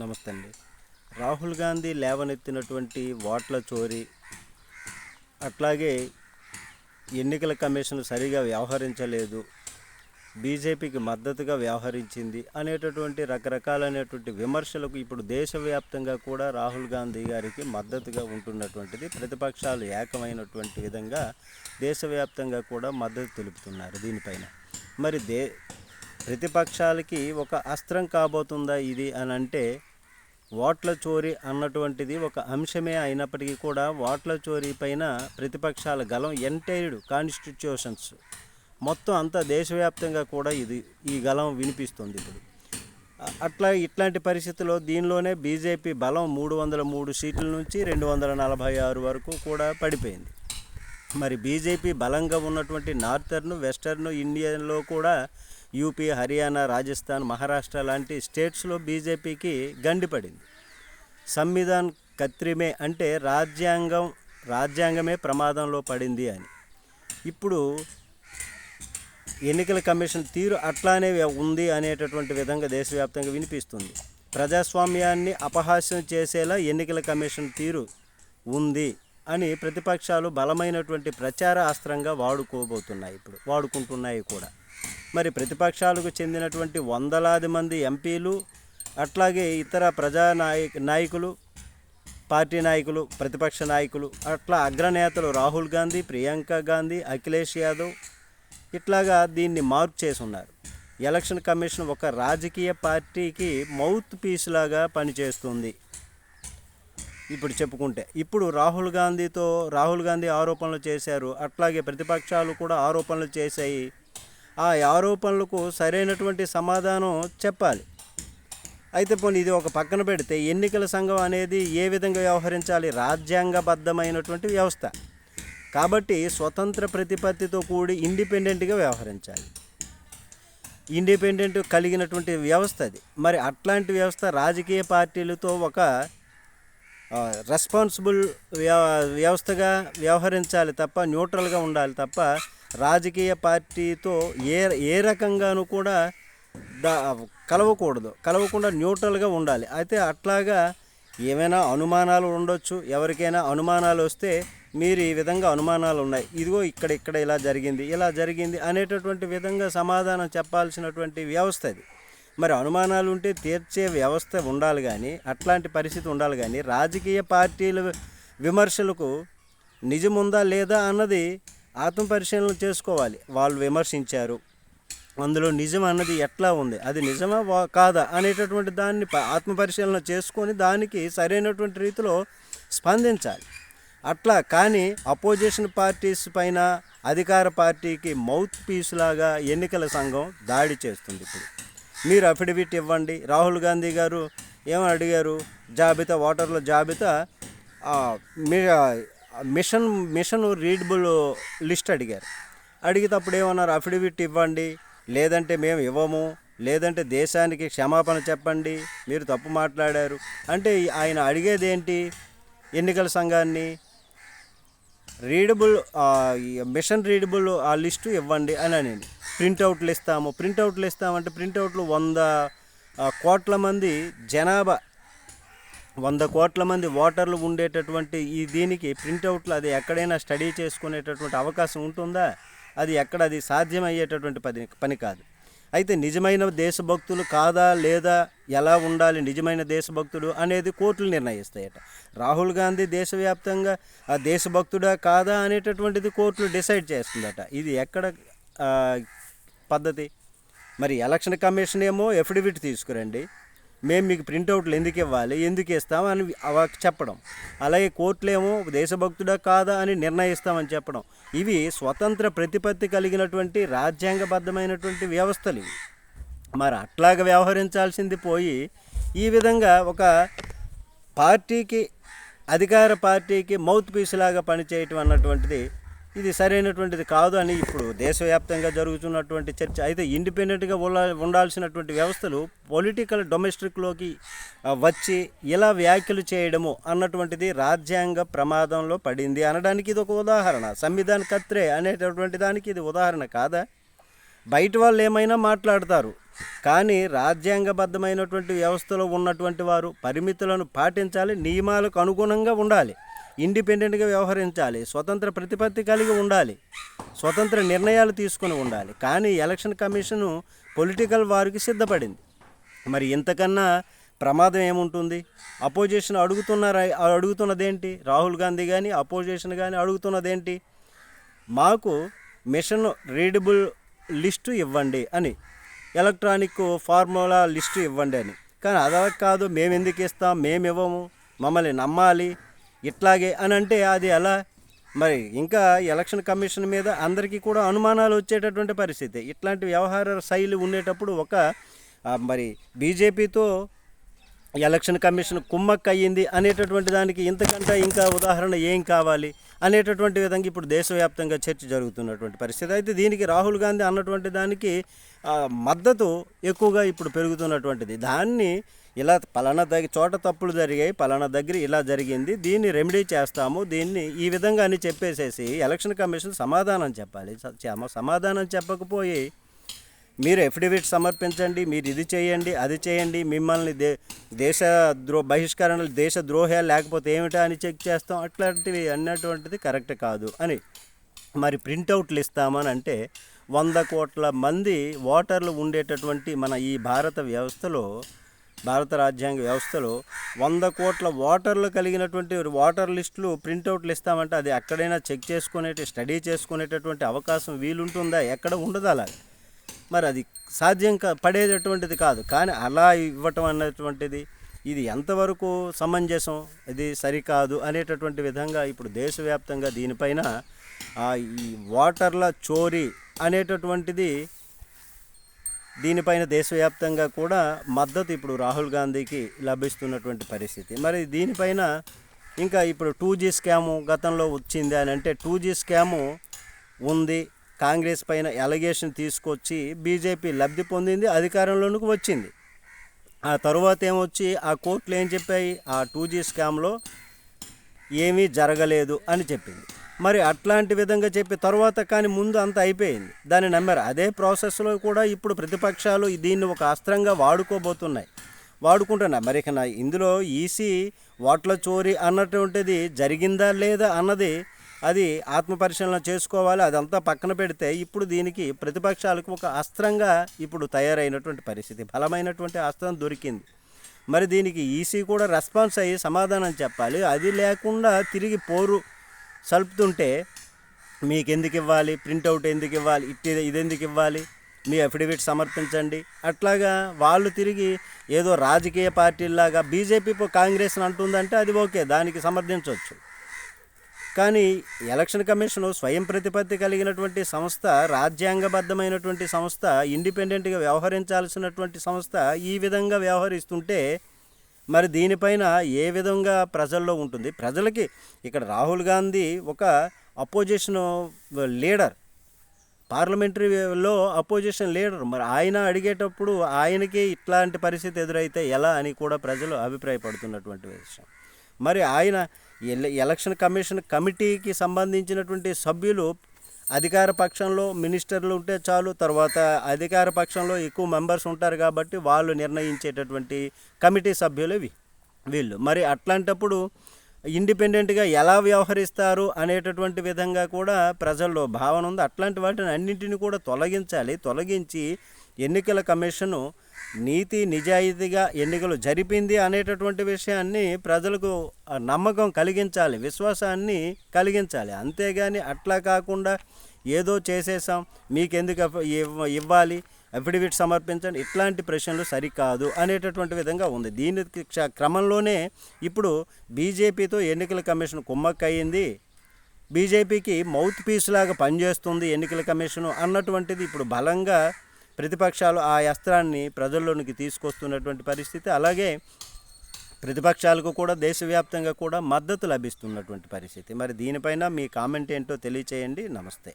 నమస్తే అండి రాహుల్ గాంధీ లేవనెత్తినటువంటి ఓట్ల చోరీ అట్లాగే ఎన్నికల కమిషన్ సరిగా వ్యవహరించలేదు బీజేపీకి మద్దతుగా వ్యవహరించింది అనేటటువంటి రకరకాలైనటువంటి విమర్శలకు ఇప్పుడు దేశవ్యాప్తంగా కూడా రాహుల్ గాంధీ గారికి మద్దతుగా ఉంటున్నటువంటిది ప్రతిపక్షాలు ఏకమైనటువంటి విధంగా దేశవ్యాప్తంగా కూడా మద్దతు తెలుపుతున్నారు దీనిపైన. మరి దే ప్రతిపక్షాలకి ఒక అస్త్రం కాబోతుందా ఇది అని అంటే ఓట్ల చోరీ అన్నటువంటిది ఒక అంశమే అయినప్పటికీ కూడా ఓట్ల చోరీ పైన ప్రతిపక్షాల గలం ఎంటైర్డ్ కాన్స్టిట్యూషన్స్. మొత్తం అంతా దేశవ్యాప్తంగా కూడా ఇది ఈ గలం వినిపిస్తుంది ఇప్పుడు. అట్లా ఇట్లాంటి పరిస్థితుల్లో దీనిలోనే బీజేపీ బలం మూడు వందల మూడు సీట్ల నుంచి రెండు వందల నలభై ఆరు వరకు కూడా పడిపోయింది. మరి బీజేపీ బలంగా ఉన్నటువంటి నార్థర్న్ వెస్టర్న్ ఇండియాలో కూడా యూపీ హర్యానా రాజస్థాన్ మహారాష్ట్ర లాంటి స్టేట్స్లో బీజేపీకి గండిపడింది సంవిధాన్ కత్రిమే అంటే రాజ్యాంగం రాజ్యాంగమే ప్రమాదంలో పడింది అని. ఇప్పుడు ఎన్నికల కమిషన్ తీరు అట్లానే ఉంది అనేటటువంటి విధంగా దేశవ్యాప్తంగా వినిపిస్తుంది. ప్రజాస్వామ్యాన్ని అపహాస్యం చేసేలా ఎన్నికల కమిషన్ తీరు ఉంది అని ప్రతిపక్షాలు బలమైనటువంటి ప్రచార అస్త్రంగా వాడుకోబోతున్నాయి ఇప్పుడు వాడుకుంటున్నాయి కూడా. మరి ప్రతిపక్షాలకు చెందినటువంటి వందలాది మంది ఎంపీలు అట్లాగే ఇతర ప్రజా నాయక నాయకులు పార్టీ నాయకులు ప్రతిపక్ష నాయకులు అట్లా అగ్రనేతలు రాహుల్ గాంధీ ప్రియాంక గాంధీ అఖిలేష్ యాదవ్ ఇట్లాగా దీన్ని మార్క్ చేసి ఉన్నారు ఎలక్షన్ కమిషన్ ఒక రాజకీయ పార్టీకి మౌత్ పీస్ లాగా పనిచేస్తుంది. ఇప్పుడు చెప్పుకుంటే ఇప్పుడు రాహుల్ గాంధీతో రాహుల్ గాంధీ ఆరోపణలు చేశారు అట్లాగే ప్రతిపక్షాలు కూడా ఆరోపణలు చేశాయి. ఆ ఆరోపణలకు సరైనటువంటి సమాధానం చెప్పాలి. అయితే పోనీ ఇది ఒక పక్కన పెడితే ఎన్నికల సంఘం అనేది ఏ విధంగా వ్యవహరించాలి? రాజ్యాంగబద్ధమైనటువంటి వ్యవస్థ. కాబట్టి స్వతంత్ర ప్రతిపత్తితో కూడి ఇండిపెండెంట్గా వ్యవహరించాలి. ఇండిపెండెంట్ కలిగినటువంటి వ్యవస్థ అది. మరి అట్లాంటి వ్యవస్థ రాజకీయ పార్టీలతో ఒక రెస్పాన్సిబుల్ వ్యవస్థగా వ్యవహరించాలి తప్ప న్యూట్రల్గా ఉండాలి తప్ప రాజకీయ పార్టీతో ఏ ఏ రకంగానూ కూడా కలవకూడదు. కలవకుండా న్యూట్రల్గా ఉండాలి. అయితే అట్లాగా ఏమైనా అనుమానాలు ఉండొచ్చు. ఎవరికైనా అనుమానాలు వస్తే మీరు ఈ విధంగా అనుమానాలు ఉన్నాయి. ఇదిగో ఇక్కడ ఇక్కడ ఇలా జరిగింది ఇలా జరిగింది అనేటటువంటి విధంగా సమాధానం చెప్పాల్సినటువంటి వ్యవస్థ అది మరి అనుమానాలు ఉంటే తీర్చే వ్యవస్థ ఉండాలి కానీ అట్లాంటి పరిస్థితి ఉండాలి కానీ రాజకీయ పార్టీల విమర్శలకు నిజముందా లేదా అన్నది ఆత్మపరిశీలన చేసుకోవాలి. వాళ్ళు విమర్శించారు. అందులో నిజం అన్నది ఎట్లా ఉంది? అది నిజమా కాదా? అనేటటువంటి దాన్ని ఆత్మ ఆత్మపరిశీలన చేసుకొని దానికి సరైనటువంటి రీతిలో స్పందించాలి. అట్లా కానీ అపోజిషన్ పార్టీస్ పైన అధికార పార్టీకి మౌత్ పీస్ లాగా ఎన్నికల సంఘం దాడి చేస్తుంది ఇప్పుడు. మీరు అఫిడవిట్ ఇవ్వండి. రాహుల్ గాంధీ గారు ఏమని అడిగారు? జాబితా ఓటర్ల జాబితా మీ- మిషన్ మిషన్ రీడబుల్ లిస్ట్ అడిగారు. అడిగితే అప్పుడు ఏమన్నారు? అఫిడవిట్ ఇవ్వండి. లేదంటే మేము ఇవ్వము. లేదంటే దేశానికి క్షమాపణ చెప్పండి. మీరు తప్పు మాట్లాడారు. అంటే ఆయన అడిగేది ఏంటి ఎన్నికల సంఘాన్ని రీడబుల్ మిషన్ రీడబుల్ ఆ లిస్టు ఇవ్వండి అని అని ప్రింటౌట్లు ఇస్తాము ప్రింటౌట్లు ఇస్తామంటే ప్రింట్అవుట్లు వంద కోట్ల మంది జనాభా వంద కోట్ల మంది ఓటర్లు ఉండేటటువంటి ఈ దీనికి ప్రింటౌట్లు అది ఎక్కడైనా స్టడీ చేసుకునేటటువంటి అవకాశం ఉంటుందా? అది ఎక్కడ అది సాధ్యమయ్యేటటువంటి పని పని కాదు. అయితే నిజమైన దేశభక్తులు కాదా లేదా ఎలా ఉండాలి నిజమైన దేశభక్తుడు అనేది కోర్టులు నిర్ణయిస్తాయట. రాహుల్ గాంధీ దేశవ్యాప్తంగా ఆ దేశభక్తుడా కాదా? అనేటటువంటిది కోర్టులు డిసైడ్ చేస్తుందట. ఇది ఎక్కడ పద్ధతి? మరి ఎలక్షన్ కమిషన్ ఏమో ఎఫిడవిట్ తీసుకురండి. మేము మీకు ప్రింటౌట్లు ఎందుకు ఇవ్వాలి ఎందుకు ఇస్తాం అని చెప్పడం. అలాగే కోర్టులేమో దేశభక్తుడా కాదా అని నిర్ణయిస్తామని చెప్పడం. ఇవి స్వతంత్ర ప్రతిపత్తి కలిగినటువంటి రాజ్యాంగబద్ధమైనటువంటి వ్యవస్థలు ఇవి. మరి అట్లాగా వ్యవహరించాల్సింది పోయి ఈ విధంగా ఒక పార్టీకి అధికార పార్టీకి మౌత్ పీస్ లాగా పనిచేయటం అన్నటువంటిది ఇది సరైనటువంటిది కాదు అని ఇప్పుడు దేశవ్యాప్తంగా జరుగుతున్నటువంటి చర్చ. అయితే ఇండిపెండెంట్గా ఉండా ఉండాల్సినటువంటి వ్యవస్థలు పొలిటికల్ డొమెస్టిక్లోకి వచ్చి ఇలా వ్యాఖ్యలు చేయడము అన్నటువంటిది రాజ్యాంగ ప్రమాదంలో పడింది అనడానికి ఇది ఒక ఉదాహరణ. సంవిధాన్ కత్రే అనేటటువంటి దానికి ఇది ఉదాహరణ కాదా? బయట వాళ్ళు ఏమైనా మాట్లాడతారు. కానీ రాజ్యాంగబద్ధమైనటువంటి వ్యవస్థలో ఉన్నటువంటి వారు పరిమితులను పాటించాలి నియమాలకు అనుగుణంగా ఉండాలి. ఇండిపెండెంట్గా వ్యవహరించాలి. స్వతంత్ర ప్రతిపత్తి కలిగి ఉండాలి. స్వతంత్ర నిర్ణయాలు తీసుకుని ఉండాలి. కానీ ఎలక్షన్ కమిషను పొలిటికల్ వారికి సిద్ధపడింది. మరి ఇంతకన్నా ప్రమాదం ఏముంటుంది? అపోజిషన్ అడుగుతున్నారా అడుగుతున్నదేంటి? రాహుల్ గాంధీ కానీ అపోజిషన్ కానీ అడుగుతున్నదేంటి? మాకు మిషన్ రీడబుల్ లిస్టు ఇవ్వండి అని ఎలక్ట్రానిక్ ఫార్ములా లిస్టు ఇవ్వండి అని. కానీ అలా కాదు మేము ఎందుకు ఇస్తాం? మేము ఇవ్వము మమ్మల్ని నమ్మాలి. ఇట్లాగే అని అంటే అది ఎలా? మరి ఇంకా ఎలక్షన్ కమిషన్ మీద అందరికీ కూడా అనుమానాలు వచ్చేటటువంటి పరిస్థితి. ఇట్లాంటి వ్యవహార శైలి ఉండేటప్పుడు ఒక మరి బీజేపీతో ఎలక్షన్ కమిషన్ కుమ్మక్ అయ్యింది అనేటటువంటి దానికి ఇంతకంటే ఇంకా ఉదాహరణ ఏం కావాలి అనేటటువంటి విధంగా ఇప్పుడు దేశవ్యాప్తంగా చర్చ జరుగుతున్నటువంటి పరిస్థితి. అయితే దీనికి రాహుల్ గాంధీ అన్నటువంటి దానికి మద్దతు ఎక్కువగా ఇప్పుడు పెరుగుతున్నటువంటిది. దాన్ని ఇలా పలానా దగ్గర చోట తప్పులు జరిగాయి పలానా దగ్గర ఇలా జరిగింది దీన్ని రెమెడీ చేస్తాము దీన్ని ఈ విధంగా అని చెప్పేసేసి ఎలక్షన్ కమిషన్ సమాధానం చెప్పాలి. సమాధానం చెప్పకపోయి మీరు ఎఫిడవిట్ సమర్పించండి మీరు ఇది చేయండి అది చేయండి మిమ్మల్ని దే దేశ ద్రో బహిష్కరణలు దేశ ద్రోహ లేకపోతే ఏమిటా అని చెక్ చేస్తాం అట్లాంటివి అన్నటువంటిది కరెక్ట్ కాదు అని మరి ప్రింటౌట్లు ఇస్తామని అంటే వంద కోట్ల మంది ఓటర్లు ఉండేటటువంటి మన ఈ భారత వ్యవస్థలో భారత రాజ్యాంగ వ్యవస్థలో వంద కోట్ల ఓటర్లు కలిగినటువంటి ఓటర్ లిస్టులు ప్రింటౌట్లు ఇస్తామంటే అది ఎక్కడైనా చెక్ చేసుకునేటి స్టడీ చేసుకునేటటువంటి అవకాశం వీలుంటుందా? ఎక్కడ ఉండదు అలా. మరి అది సాధ్యం కా పడేటటువంటిది కాదు. కానీ అలా ఇవ్వటం అన్నటువంటిది ఇది ఎంతవరకు సమంజసం? ఇది సరికాదు అనేటటువంటి విధంగా ఇప్పుడు దేశవ్యాప్తంగా దీనిపైన ఈ ఓటర్ల చోరీ అనేటటువంటిది దీనిపైన దేశవ్యాప్తంగా కూడా మద్దతు ఇప్పుడు రాహుల్ గాంధీకి లభిస్తున్నటువంటి పరిస్థితి. మరి దీనిపైన ఇంకా ఇప్పుడు టూ జీ స్కాము గతంలో వచ్చింది అని అంటే టూ జీ స్కాము ఉంది. కాంగ్రెస్ పైన ఎలగేషన్ తీసుకొచ్చి బీజేపీ లబ్ధి పొందింది అధికారంలోనికి వచ్చింది. ఆ తరువాత ఏమొచ్చి ఆ కోర్టులు ఏం చెప్పాయి? ఆ టూ జీ స్కామ్లో ఏమీ జరగలేదు అని చెప్పింది. మరి అట్లాంటి విధంగా చెప్పి తర్వాత కానీ ముందు అంత అయిపోయింది. దాన్ని నమ్మారు. అదే ప్రాసెస్లో కూడా ఇప్పుడు ప్రతిపక్షాలు దీన్ని ఒక అస్త్రంగా వాడుకోబోతున్నాయి. వాడుకుంటున్నాయి మరి ఇక ఇందులో ఈసీ ఓట్ల చోరీ అన్నటువంటిది జరిగిందా లేదా అన్నది అది ఆత్మపరిశీలన చేసుకోవాలి. అదంతా పక్కన పెడితే ఇప్పుడు దీనికి ప్రతిపక్షాలకు ఒక అస్త్రంగా ఇప్పుడు తయారైనటువంటి పరిస్థితి బలమైనటువంటి అస్త్రం దొరికింది. మరి దీనికి ఈసీ కూడా రెస్పాన్స్ అయ్యి సమాధానం చెప్పాలి. అది లేకుండా తిరిగి పోరు సలుపుతుంటే మీకు ఎందుకు ఇవ్వాలి? ప్రింటౌట్ ఎందుకు ఇవ్వాలి? ఇట్టి ఇది ఎందుకు ఇవ్వాలి? మీ అఫిడవిట్ సమర్పించండి. అట్లాగా వాళ్ళు తిరిగి ఏదో రాజకీయ పార్టీలాగా బీజేపీ కాంగ్రెస్ని అంటుందంటే అది ఓకే దానికి సమర్థించవచ్చు. కానీ ఎలక్షన్ కమిషన్ స్వయం ప్రతిపత్తి కలిగినటువంటి సంస్థ రాజ్యాంగబద్ధమైనటువంటి సంస్థ ఇండిపెండెంట్గా వ్యవహరించాల్సినటువంటి సంస్థ ఈ విధంగా వ్యవహరిస్తుంటే మరి దీనిపైన ఏ విధంగా ప్రజల్లో ఉంటుంది? ప్రజలకి ఇక్కడ రాహుల్ గాంధీ ఒక అపోజిషన్ లీడర్ పార్లమెంటరీలో అపోజిషన్ లీడర్. మరి ఆయన అడిగేటప్పుడు ఆయనకి ఇట్లాంటి పరిస్థితి ఎదురైతే ఎలా అని కూడా ప్రజలు అభిప్రాయపడుతున్నటువంటి విషయం. మరి ఆయన ఎల్ ఎలక్షన్ కమిషన్ కమిటీకి సంబంధించినటువంటి సభ్యులు అధికార పక్షంలో మినిస్టర్లు ఉంటే చాలు తర్వాత అధికార పక్షంలో ఎక్కువ మెంబర్స్ ఉంటారు కాబట్టి వాళ్ళు నిర్ణయించేటటువంటి కమిటీ సభ్యులు ఇవి వీళ్ళు. మరి అట్లాంటప్పుడు ఇండిపెండెంట్గా ఎలా వ్యవహరిస్తారు అనేటటువంటి విధంగా కూడా ప్రజల్లో భావన ఉంది. అట్లాంటి వాటిని అన్నింటిని కూడా తొలగించాలి. తొలగించి ఎన్నికల కమిషను నీతి నిజాయితీగా ఎన్నికలు జరిపింది అనేటటువంటి విషయాన్ని ప్రజలకు నమ్మకం కలిగించాలి విశ్వాసాన్ని కలిగించాలి. అంతేగాని అట్లా కాకుండా ఏదో చేసేసాం మీకెందుకు ఇవ్వ- ఇవ్వాలి అఫిడవిట్ సమర్పించండి ఇట్లాంటి ప్రశ్నలు సరికాదు అనేటటువంటి విధంగా ఉంది. దీని క్ష- క్రమంలోనే ఇప్పుడు బీజేపీతో ఎన్నికల కమిషన్ కుమ్మక్కయింది. బీజేపీకి మౌత్ పీస్ లాగా పనిచేస్తుంది ఎన్నికల కమిషను అన్నటువంటిది ఇప్పుడు బలంగా ప్రతిపక్షాలు ఆ అస్త్రాన్ని ప్రజల్లోనికి తీసుకొస్తున్నటువంటి పరిస్థితి అలాగే ప్రతిపక్షాలకు కూడా దేశవ్యాప్తంగా కూడా మద్దతు లభిస్తున్నటువంటి పరిస్థితి. మరి దీనిపైన మీ కామెంట్ ఏంటో తెలియచేయండి. నమస్తే.